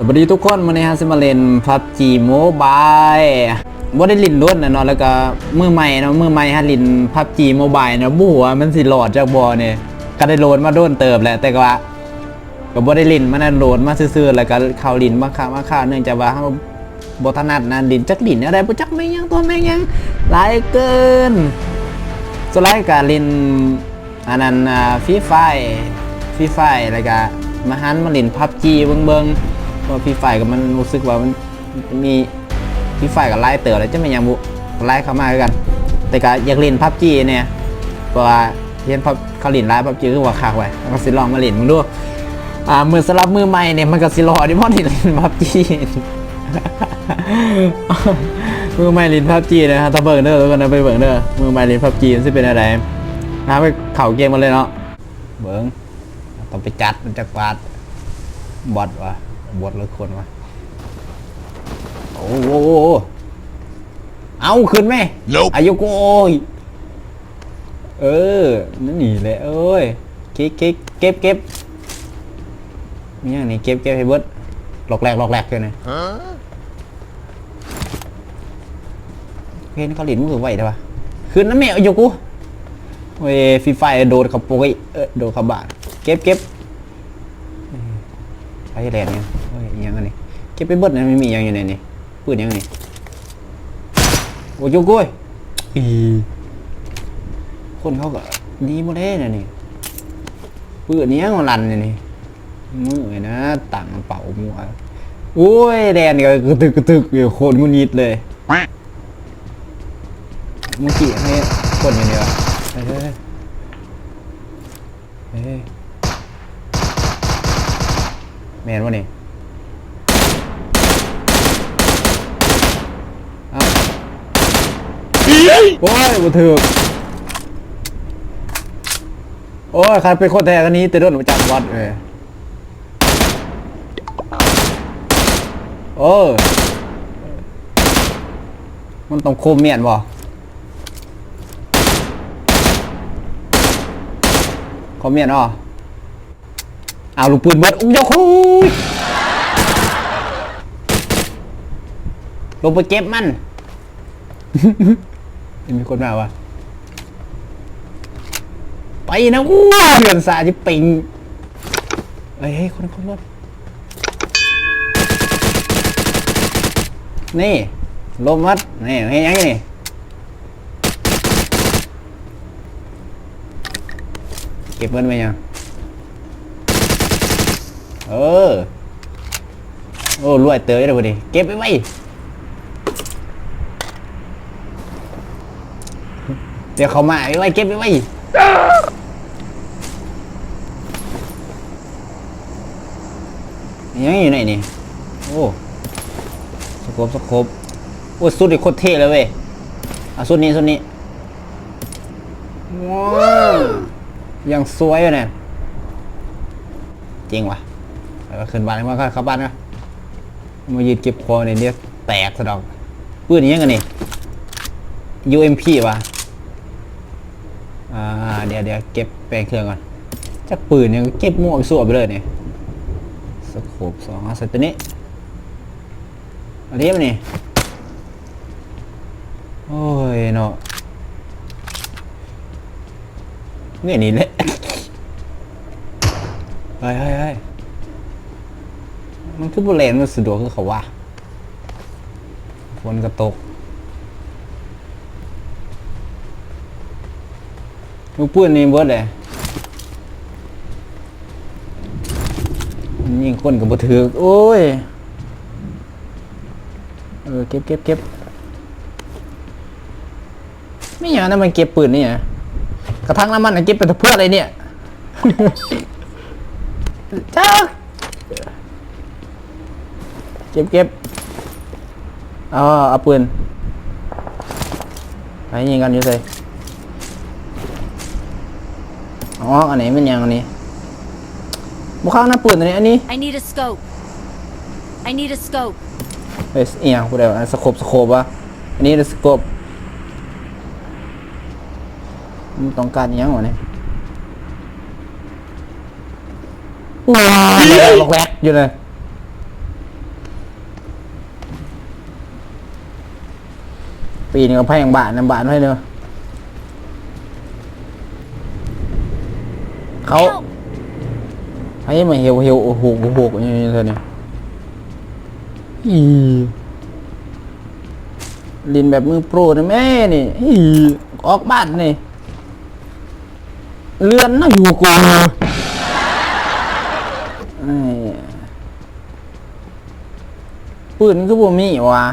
สวัสดีทุกคนวันนี้ฮะซิมาเลนพับจีโมบายบ่ได้ลินล้วนนะเนาะแล้วก็มือใหม่เนาะมือใหม่ฮะลินพับจีโมบายเนาะบู้ว่ามันสิหลอดจากบ่เนี่ยก็ได้โหลดมาโดนเติบแหละแต่ก็ว่าก็บ่ได้ลินมันนโหลดมาซื่อๆแล้วก็เข้าลินมาค่ามาค่าเนื่องจากว่าเฮาบ่ถนัดนะลินจักลินอะไรบ่จักแม่งยังตัวแม่งยังหลายเกินสุดท้ายก็ลินอันนั้นฟรีไฟฟรีไฟแล้วก็มาหันมาลินพับจีเบิ่งๆ เพราะพี่ฝ่ายกับมันรู้สึกว่ามันมีพี่ฝ่ายกับไล่เต๋อแล้วจะไม่ยังบุไล่เข้ามาคือกัน แต่ก็อยากเล่นพับจีเนี่ยเพราะว่าเห็นพับเขาเล่นไล่พับจีคือว่าคักไว้ก็สิลองมาเล่นมึงดูอ่ามือสลับมือใหม่เนี่ยมันก็สิรอดิมอนที่เล่นพับจีมือใหม่เล่นพับจีนะฮะถ้าเบิ่งเด้อแล้วกันนะไปเบิ่งเด้อมือใหม่เล่นพับจีมันสิเป็นอะไรนะไปเข่าเกมมาเลยเนาะเบิ่งต้องไปจัดมันจะฟาดบอทวะ บอทหรือคนวะโอ้โหเอาขึ้นไหม Nope อายุโกยเออ นั่นนี่แหละเอ้ยเก็บเก็บเก็บเก็บมีอย่างนี้เก็บเก็บให้เบิดหลอกแหลกหลอกแหลกเลยนะเห็นเขาหลินมือไหวแต่ว่าขึ้นนะแม่อายุกูเว้ยฟรีไฟโดนเขาโปยเออโดนเขาบาดเก็บเก็บไปแลนด์เนี่ยเฮ้ ยอิหยังอันนี้เก็บไปเบิดนะไม่มีอิหยังอยู่ในนี้ปืนอิหยังนี่โอ้ยโยโก้ยอีคนเขาก็ดีหมดเลยนะนี่ปืนนี้มันรันเนี่ยนี่มือนะตังเป่ามัวโอ้ยแดนก็กระตึกกระตึกอยู่โคนงุนยิดเลยเมื่อกี้ให้คนอย่างเดียวเฮ้ยเฮ้ยเฮ้ยแมนวะนี่เอ้า โอ้ยบุถือกโอ้ยใครเป็นคนแทนกันนี้แต่โดนประจำวัดเลยโอ้มันต้องโคมเมียนบ่คอมเมียนอะเอาลูกปืนเบิดอุ้ยยกคุยลงไปเก็บมัน ยังมีคนมาวะไปนะอู้เดือนสาจิปิงเฮ้ยเฮ้ยคนคนรถนี่ลมมัดนี่เฮ้ยยังไงนี่เก็บเงินไปยังเออ โอ้รวยเตยเลยพอดีเก็บไปไว้ เดี๋ยวเขามาไว้ไว้เก็บไปไว้ยังอยู่ไหนนี่ โอ้สโคบสโคบโอ้สุดอีกโคตรเท่เลยเว้ยอะสุดนี้สุดนี้ว้าวยังสวยอยู่เนี่ยจริงวะแล้วก็ขึ้นบ้านแล้วก็เข้าบ้านนะมายืนเก็บคอในเนี้ยแตกสะดอกปืนนี้ยังไงนี่ UMP วะ อ่าเดี๋ยวเดี๋ยวเก็บแปลงเครื่องก่อนจักปืนเนี่ยเก็บมั่วไปส่วไปเลยเนี่ยสโคปสองเอาใส่ตัวนี้อันนี้มันนี่โอ้ยเนาะเนี่ยนี่แหละเฮ้ยเฮ้ยเฮ้ยมันคือบุเรนมันสะดวกคือเขาว่าฝนกระตก ลูกปืนนี่เบิดเลยมันยิงคนกับบ่ถือโอ้ย เออเก็บเก็บเก็บไม่อย่างนั้นมันเก็บปืนนี่ไงกระทั่งน้ำมันน่ะเก็บไปเพื่ออะไรเนี่ยจ้าเก็บเก็บเอาเอาปืนไปยิงกันอยู่เลย อ๋อ อันไหนมันยังอันนี้บุค้างหน้าปืนตัวนี้อันนี้ I need a scope I need a scope เอ้ยเอียงกูเด้ว่าสโคปสโคปวะอันนี้สโคปมันต้องการยังวะเนี่ยว้าวลกวกอยู่เลยปีนกับไพ่งบาทนะบาทไห้เนอะ เขา Help! ให้มาเหี่ยวเหี่ยวโอ้โหโอ้โหอย่างนี้เลยเนี่ยอีลินแบบมือโปรนะแม่นี่อีออกบ้านนี่เลือนน่าอยู่กูไอ้ปืนก็บ่มีวะ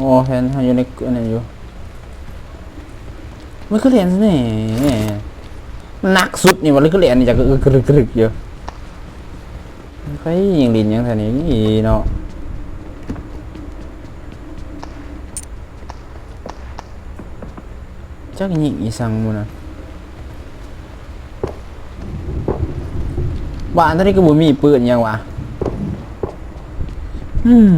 โอ๋อแผนหาอยู่ในอันรอยู่มันคือเหรียญนี่นักสุดนี่วันนี้คืเหรียญนี่จะกึกกึกกึกเยอะใครยิงดินยังแถนี้เนาะจักยิงอีสังมุนะบ้านที่นี่ก็บุมีปืนยังวะอืม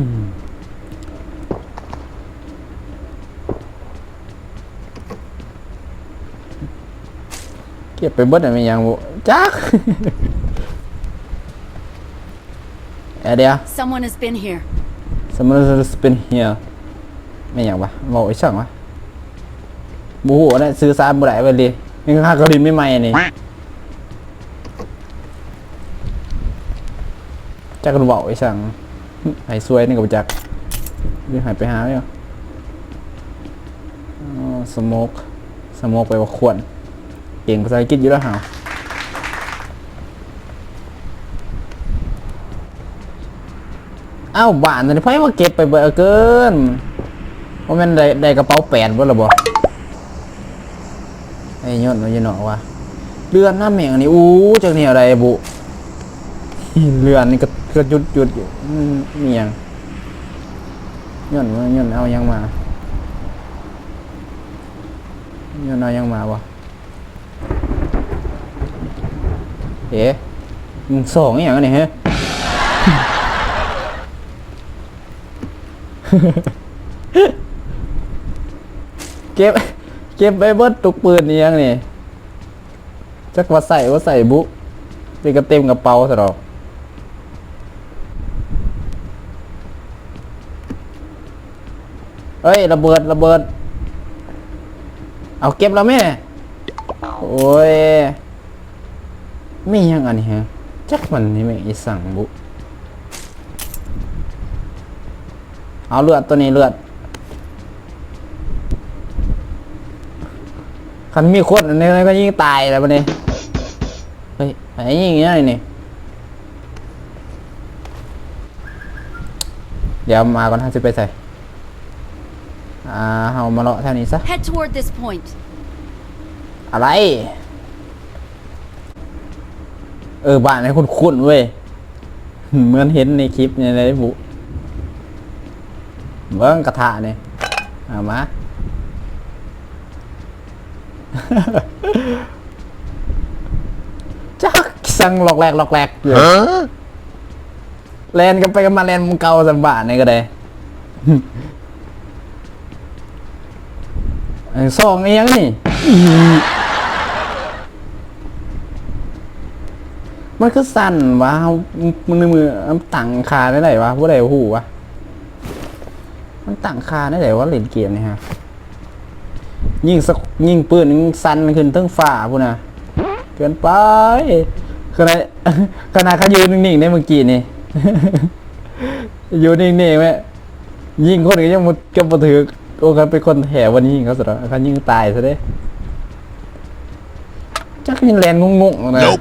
bạn thấy cái bùi mì bự nhau à hmm. Kiếp phải bớt này mình nhàng bộ chắc à đây à Someone has been here. Someone has been here ไม่อย่างวะบอกไอ้ช่างวะบูหัวเนี่ยซื้อซาบุได้ไปเลยนี่ค่าเขาดินไม่ใหม่นี่จักรบอกไอ้ช่างไอ้ซวยนี่กับจักยืหายไปหาไหมอะสโมกสโมกไปว่าขวน เก่งภาษาอังกฤษอยู่แล้วเหาเอ้าบ้านนนี้ไพ่ว่าเก็บไปเบอเกินว่ามันได้ได้กระเป๋าแปดบ่หรอบ่ไอ้ยอดมันอยังหนอวะเรือนหน้าแมงนี่อู้จากนี่อะไรบุเรือนนี่ก็ก็จุดจุดอยู่อืมมีหยังย้อนว่าย้อนเอายังมาย้อนเอายังมาวะ เอ๊ะมึงสองอย่างนี้ฮะเก็บ เก็บไปเบิดตุกปืนนี่ยังนี่จักว่าใส่ว่าใส่บุเป็นกระเต็มกระเป๋าซะดอกเอ้ย ระเบิด ระเบิด เอาเก็บแล้วแม่ โอ้ย ไม่ยังอันนี้ฮะจักมันนี่ไม่อีสั่งบุเอาเลือดตัวนี้เลือดคันมีคนอันนี้ก็ยิ่งตายแล้วมันนี่เฮ้ยไอ้ยิงอย่างเงี้ยนี่เดี๋ยวมาก่อนห้าสิบไปใส่อ่าเฮามาเลาะแถวนี้ซะ Head toward this point. อะไร เออบ้านนี้คุ้นๆเว้ยเหมือนเห็นในคลิปในอะไรบุเบิ้งกระทะเนี่ยเอามา จักสั่งหลอกแหลกหลอกแหลกเลยแลนกันไปกันมาแลนมึงเกาสัมบาทนี่ก็ได้ไอ้สองเอียงนี่ มันก็สั่นวะมันมือมันตั้งคาได้ไหนวะผู้ใดหูวะมันตั้งคาได้ไหนวะเล่นเกมนี่ฮะยิงสักยิงปืนยิงสั่นขึ้นทั้งฝ่าพูนะเกินไปขนาดขนาดเขายืนนิ่งๆในเมื่อกี้นี่อยู่นิ่งๆไหมยิงคนก็ยังหมดก็มาถือโอ้เขาเป็นคนแห่วันนี้ยิงเขาสุดแล้วเขายิงตายซะเด้จักยินแลนงงๆนะยิน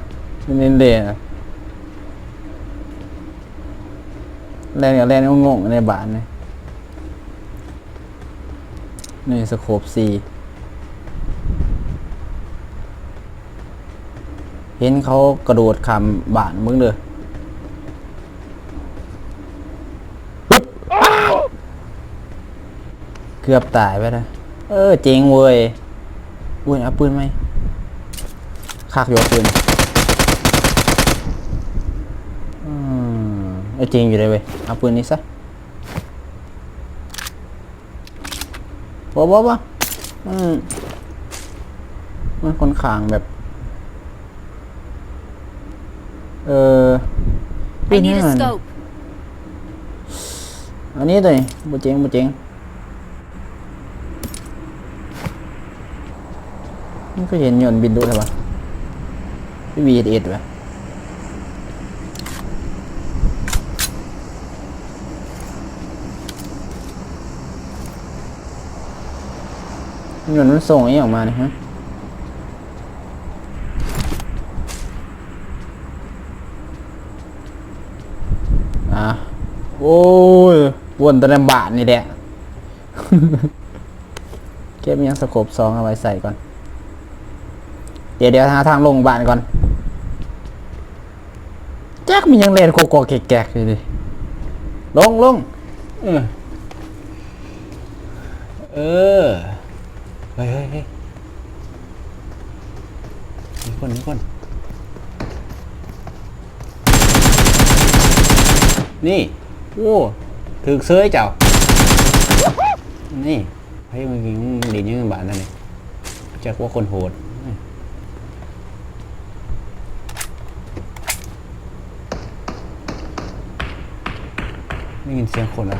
เลนเดนะแลนกับแลนงงในบ้านนี่นี่สโคปซีเห็นเขากระโดดคำบ้านมึงเด้อปึ๊บอ้าวเกือบตายไปแล้วเออ เจ๋งเว้ยอุ้ยเอาปืนไหมคากอยู่ปืน จริงอยู่เลยเว้ยเอาปืนนี้ซะบอกว่ามันมันคนขางแบบ เออปืนนี้มันอันนี้เลยบุเจงบุเจงมันก็เห็นยนต์บินดูใช่ปะพี่บีเอ็ดเอ็ดปะ ยนต์มันส่งไอ้ออกมาเนี่ยฮะอะโอ้ยวนตะลำบาทนี่แหละเก็บยังสกบซองเอาไว้ใส่ก่อน เดี๋ยวเดี๋ยวหาทางลงบ้านก่อน แจ็คมันยังเล่นโกโก้แกกๆอยู่ดิลงลงเออเออ เฮ้ยเฮ้ยเฮ้ยมีคนมีคนนี่โอ้ถึกเสื้อเจ้า นี่เฮ้ยมึงยิงดีนยังบานนั่นนี่จากว่าคนโหดได้ยินเสียงคนอะ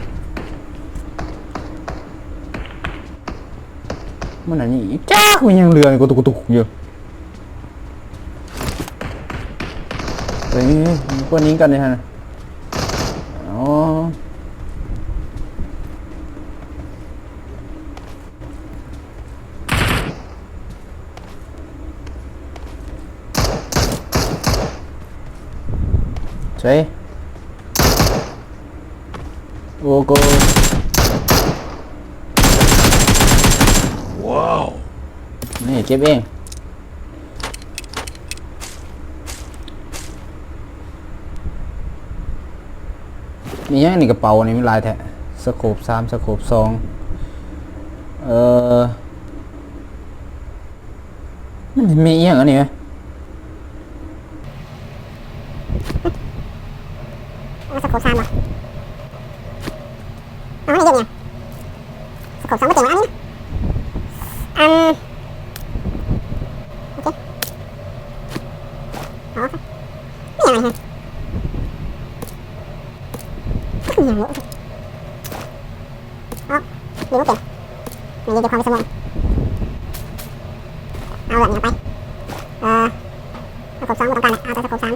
มันอันนี้จ้ามันยังเรือนกูตุกตุกอยู่เฮ้ยพวกนี้กันเลยฮะอ๋อใช่โอ้โกว้าว นี่ เก็บเองมีอย่างในกระเป๋านี่มีหลายแท้สโคปสามสโคปสองเออมันมีอย่างอันนี้ไหมเอาสโคปสามเหรอเอาให้เยอะเนี่ยสโคปสองไม่เก่งวะอันนี้นะอืมโอเคอ๋อไม่ยังไงฮะไม่ยังไงอ๋อมีลูกเก่งมีเดี๋ยวความสมองเอาแบบนี้ไปเอ่อ สโคปสองไม่ต้องการละเอาแต่สโคปสาม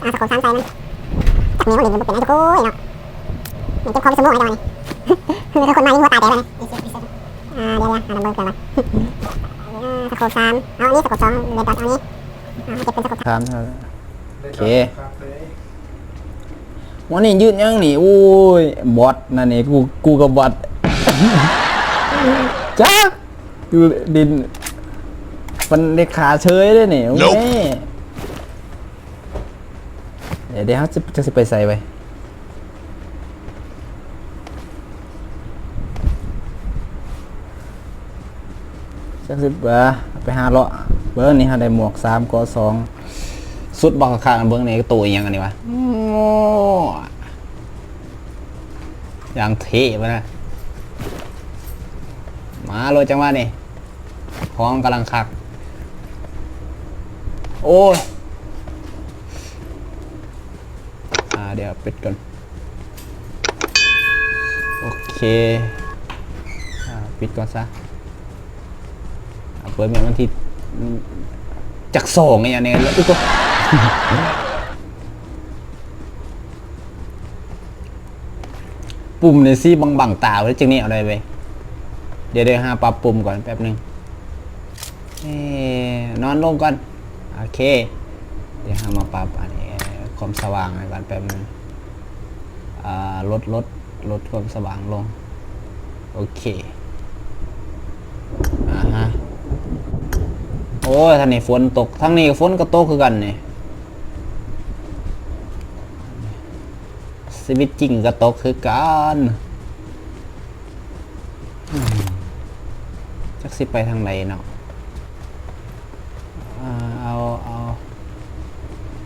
เอาสโคปสามใส่มันจากนี้คนอื่นมันเป็นไอ้ทุกคนเนาะมันจะความสมองไอ้ดอยนี่คือถ้าคนมายิ่งหัวตายแต่เลยอ่าเดี๋ยวเดี๋ยวเอาลำเบอร์เกินไปสโคปสามเอาอันนี้สโคปสองเลยดอทเอานี้อ่าเก็บเป็นสโคปถามเท่านั้นโอเควันนี้ยืดยังนี่โอ้ยบอทนั่นนี่กูกูกับบอทจ้าดูดินมันเด็กขาเฉยเลยนี่โอ้ย เดี๋ยวเดี๋ยวเขาจะจะสิไปใส่ไปจักสิบเบอร์ไปหาเลาะเบอร์นี่ฮะได้หมวกสามกอสองสุดบอกข้างเบิ้งนี่ตัวยังอันนี้วะอย่างเท่ปะนะ มาเลยจังหวะนี่ห้องกำลังคัก โอ้ย อ่าเดี๋ยว ปิดก่อน โอเคอปิดก่อนซะเปิดเมียวันที่จักสองไงอย่างเนี้ยแล้วอุ๊ก็ปุ่มในซี่บังบังๆตาไว้จึงนี่เอะไรไปเดี๋ยวเดี๋ยวหาปรับปุ่มก่อนแป๊บหนึ่งนอนลงก่อน โอเค เดี๋ยวหามาปรับอันนี้ความสว่างก่อนแป๊บหนึงอ่า ลดลดลดความสว่างลง โอเคอ่าฮะโอ้ยท่านนี่ฝนตกทั้งนี้ฝนก็ตกคือกันนี่สวิตจริงก็ตกคือกันจักสิไปทางไหนเนาะเอาเอา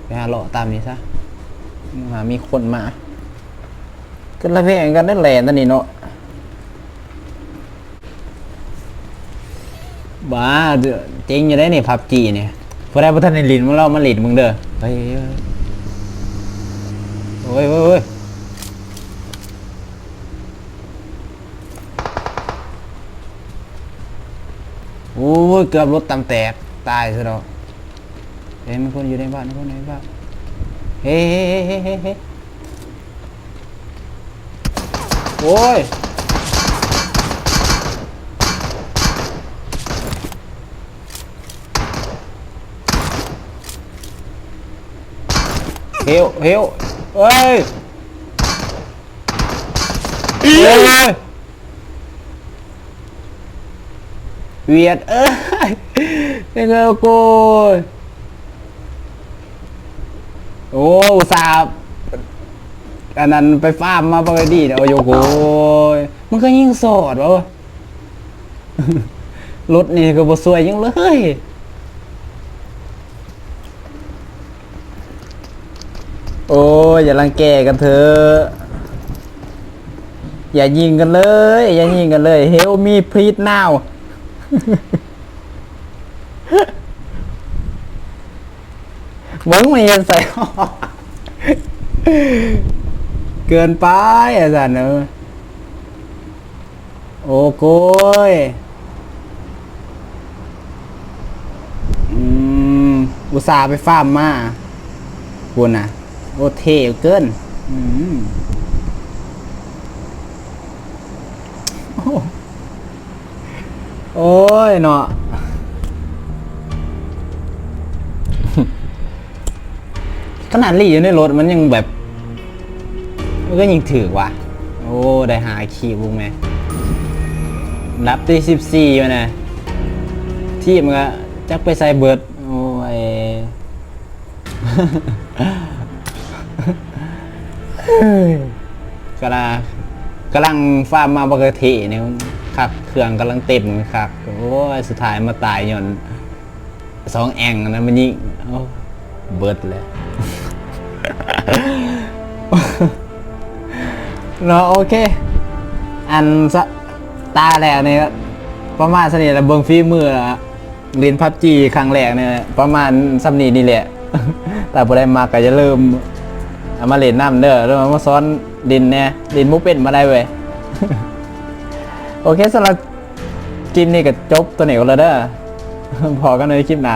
ไปหาเลาะตามนี้ซะมามีคนมา ก็ระเพงกันได้แหลนตอนนี้เนาะบ้าเด้อเจ๋งอยู่ได้นี่พับจีเนี่ยพอได้พอท่านในลินมึงเล่ามาลินมึงเด้อเฮ้ยเฮ้ยโอ้ยโอ้ยโอ้ยโอ้ยเกือบรถตำแตกตายซะแล้วเห็นคนอยู่ในบ้านคนในบ้านเฮ้เฮ้เฮ้เฮ้เฮ้เฮ้ โอ้ยเฮวเฮวเอ้ยเอ้ยเวียดเอ้ยเป็นไงโกูโอ้อุตส่าห์ อันนั้นไปฟาร์มมาปกติเดี๋ยวโยโกยมันก็ยิ่งโสดวะรถนี่ก็บ่สวยยังเลยโอ้ยอย่ารังแกกันเถอะอย่ายิงกันเลย อย่ายิงกันเลย Help me please now มึงมันยังใส่ เกินไปอาจารย์เนอะโอ้โกยอืมอุตส่าห์ไปฟาร์มมาคุณนะโอเท่เกินอืมโอ้โอ้ยเนาะขนาดลี่อยู่ในรถมันยังแบบ มันก็ยังถือว่ะ โอ้ ได้หาขี่บุ้งไหมรับตีสิบสี่มานะที่มันก็จักไปใส่เบิร์ดโอ้ยกำลังกำลังฟาร์มมาปกติเนี่ยครับเครื่องกำลังเต็มครับโอ้ยสุดท้ายมาตายย่อนสองแองนะมันยิงเบิร์ดเลย เนาะโอเค อันสะตาแรกเนี่ยประมาณสนิทระเบิงฟีมือละเรียนพับจีครั้งแรกเนี่ยประมาณสำนีนี่แหละ แต่พอได้มาก็จะเริ่มเอามาเล่นน้ำเด้อแล้วมาซ้อนดินเนี่ยดินมุกเป็นมาได้เว้ยโอเคสำหรับคลิปนี้ก็จบตัวเหนียวแล้วเด้อพอกันในคลิปหน้า